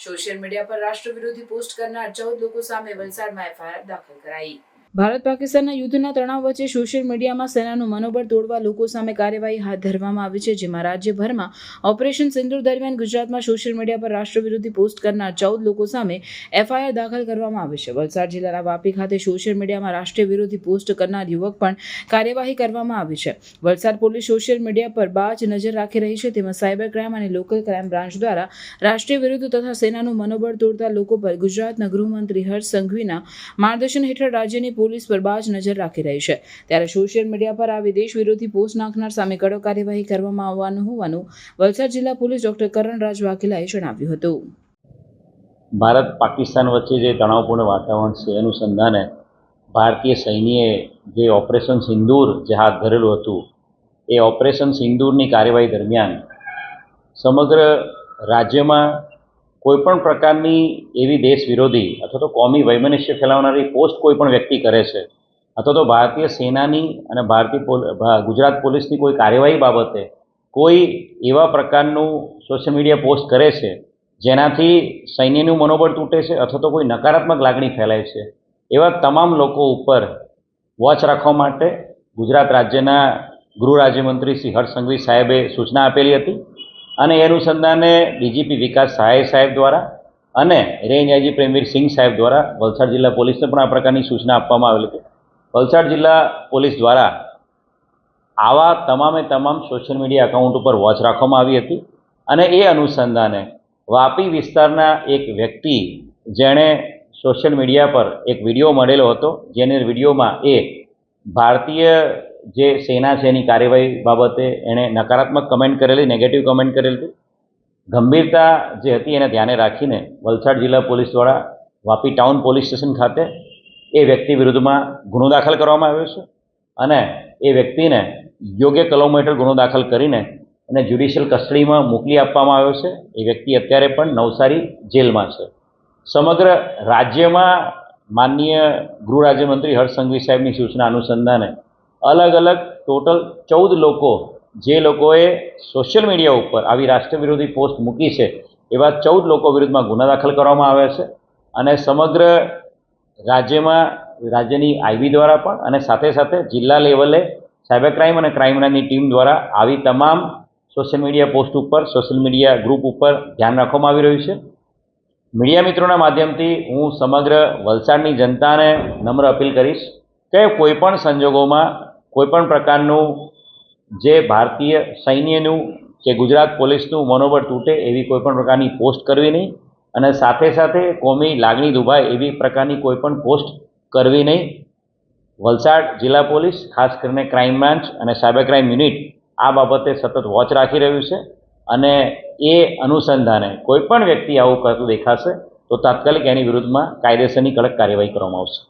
Social media પર રાષ્ટ્ર વિરોધી પોસ્ટ કરનાર ચૌદ લોકો સામે વલસાડમાં એફઆઈઆર દાખલ કરાઈ. ભારત પાકિસ્તાનના યુદ્ધના તણાવ વચ્ચે સોશિયલ મીડિયામાં સેનાનું મનોબળ તોડવા લોકો સામે કાર્યવાહી હાથ ધરવામાં આવી છે, જેમાં રાજ્યભરમાં ઓપરેશન સિંદૂર દરમિયાન ગુજરાતમાં સોશિયલ મીડિયા પર રાષ્ટ્ર વિરોધી પોસ્ટ કરનાર ચૌદ લોકો સામે એફઆઈઆર દાખલ કરવામાં આવી છે. વલસાડ જિલ્લાના વાપી ખાતે સોશિયલ મીડિયામાં રાષ્ટ્રીય વિરોધી પોસ્ટ કરનાર યુવક પણ કાર્યવાહી કરવામાં આવી છે. વલસાડ પોલીસ સોશિયલ મીડિયા પર બાજ નજર રાખી રહી છે, તેમાં સાયબર ક્રાઇમ અને લોકલ ક્રાઇમ બ્રાન્ચ દ્વારા રાષ્ટ્રીય વિરુદ્ધ તથા સેનાનું મનોબળ તોડતા લોકો પર ગુજરાતના ગૃહમંત્રી હર્ષ સંઘવીના માર્ગદર્શન હેઠળ રાજ્યની પોલીસ પર બાજ નજર રાખી રહી છે. ત્યારે સોશિયલ મીડિયા પર આ વિદેશ વિરોધી પોસ્ટ નાખનાર સામે કડક કાર્યવાહી કરવામાં આવવાનું હોવાનું વલસાડ જિલ્લા પોલીસ ડોક્ટર કરણરાજ વાઘેલાએ જણાવ્યું હતું. ભારત પાકિસ્તાન વચ્ચે જે તણાવપૂર્ણ વાતાવરણ છે અનુસંધાને ભારતીય સૈન્યએ જે ઓપરેશન સિંદૂર જે હાથ ધરેલું હતું, એ ઓપરેશન સિંદૂરની કાર્યવાહી દરમિયાન સમગ્ર રાજ્યમાં કોઈપણ પ્રકારની એવી દેશ વિરોધી અથવા તો કોમી વૈમનસ્ય ફેલાવનારી પોસ્ટ કોઈ પણ વ્યક્તિ કરે છે, અથવા તો ભારતીય સેનાની અને ભારતીય ગુજરાત પોલીસની કોઈ કાર્યવાહી બાબતે કોઈ એવા પ્રકારનું સોશિયલ મીડિયા પોસ્ટ કરે છે, જેનાથી સૈન્યનું મનોબળ તૂટે છે અથવા તો કોઈ નકારાત્મક લાગણી ફેલાય છે, એવા તમામ લોકો ઉપર વોચ રાખવા માટે ગુજરાત રાજ્યના ગૃહ રાજ્યમંત્રી શ્રી હર્ષ સંઘવી સાહેબે સૂચના આપેલી હતી. અને એ અનુસંધાને ડીજીપી વિકાસ સહાય સાહેબ દ્વારા અને રેન્જ આઈજી પ્રેમવીર સિંહ સાહેબ દ્વારા વલસાડ જિલ્લા પોલીસને પણ આ પ્રકારની સૂચના આપવામાં આવેલી હતી. વલસાડ જિલ્લા પોલીસ દ્વારા આવા તમામે તમામ સોશિયલ મીડિયા એકાઉન્ટ ઉપર વોચ રાખવામાં આવી હતી અને એ અનુસંધાને વાપી વિસ્તારના એક વ્યક્તિ જેણે સોશિયલ મીડિયા પર એક વીડિયો મળેલો હતો, જેને વિડીયોમાં એ ભારતીય જે સેના છે એની કાર્યવાહી બાબતે એણે નકારાત્મક કમેન્ટ કરેલી નેગેટિવ કમેન્ટ કરેલી ગંભીરતા જે હતી એને ધ્યાને રાખીને વલસાડ જિલ્લા પોલીસ દ્વારા વાપી ટાઉન પોલીસ સ્ટેશન ખાતે એ વ્યક્તિ વિરુદ્ધમાં ગુનો દાખલ કરવામાં આવ્યો છે અને એ વ્યક્તિને યોગ્ય કલમ હેઠળ ગુનો દાખલ કરીને અને જ્યુડિશિયલ કસ્ટડીમાં મોકલી આપવામાં આવ્યો છે. એ વ્યક્તિ અત્યારે પણ નવસારી જેલમાં છે. સમગ્ર રાજ્યમાં માનનીય ગૃહ રાજ્યમંત્રી હર્ષ સંઘવી સાહેબની સૂચના અનુસંધાને અલગ અલગ ટોટલ ચૌદ લોકો જે લોકોએ સોશિયલ મીડિયા ઉપર આવી રાષ્ટ્ર વિરોધી પોસ્ટ મૂકી છે, એવા ચૌદ લોકો વિરુદ્ધમાં ગુના દાખલ કરવામાં આવ્યા છે અને સમગ્ર રાજ્યમાં, રાજ્યની આઈબી દ્વારા પણ અને સાથે સાથે જિલ્લા લેવલે સાયબર ક્રાઇમ અને ક્રાઇમ ટીમ દ્વારા આવી તમામ સોશિયલ મીડિયા પોસ્ટ ઉપર, સોશિયલ મીડિયા ગ્રુપ ઉપર ધ્યાન રાખવામાં આવી રહ્યું છે. મીડિયા મિત્રોના માધ્યમથી હું સમગ્ર વલસાડની જનતાને નમ્ર અપીલ કરીશ કે કોઈપણ સંજોગોમાં કોઈપણ પ્રકારનું જે ભારતીય સૈન્યનું કે ગુજરાત પોલીસનું મનોબળ તૂટે એવી કોઈપણ પ્રકારની પોસ્ટ કરવી નહીં. અને સાથે સાથે કોમી લાગણી દુભાય એવી પ્રકારની કોઈપણ પોસ્ટ કરવી નહીં. વલસાડ જિલ્લા પોલીસ, ખાસ કરીને ક્રાઇમ બ્રાન્ચ અને સાયબર ક્રાઇમ યુનિટ આ બાબતે સતત વોચ રાખી રહ્યું છે. અને એ અનુસંધાને કોઈપણ વ્યક્તિ આવું કરતું દેખાશે તો તાત્કાલિક એની વિરુદ્ધમાં કાયદેસરની કડક કાર્યવાહી કરવામાં આવશે.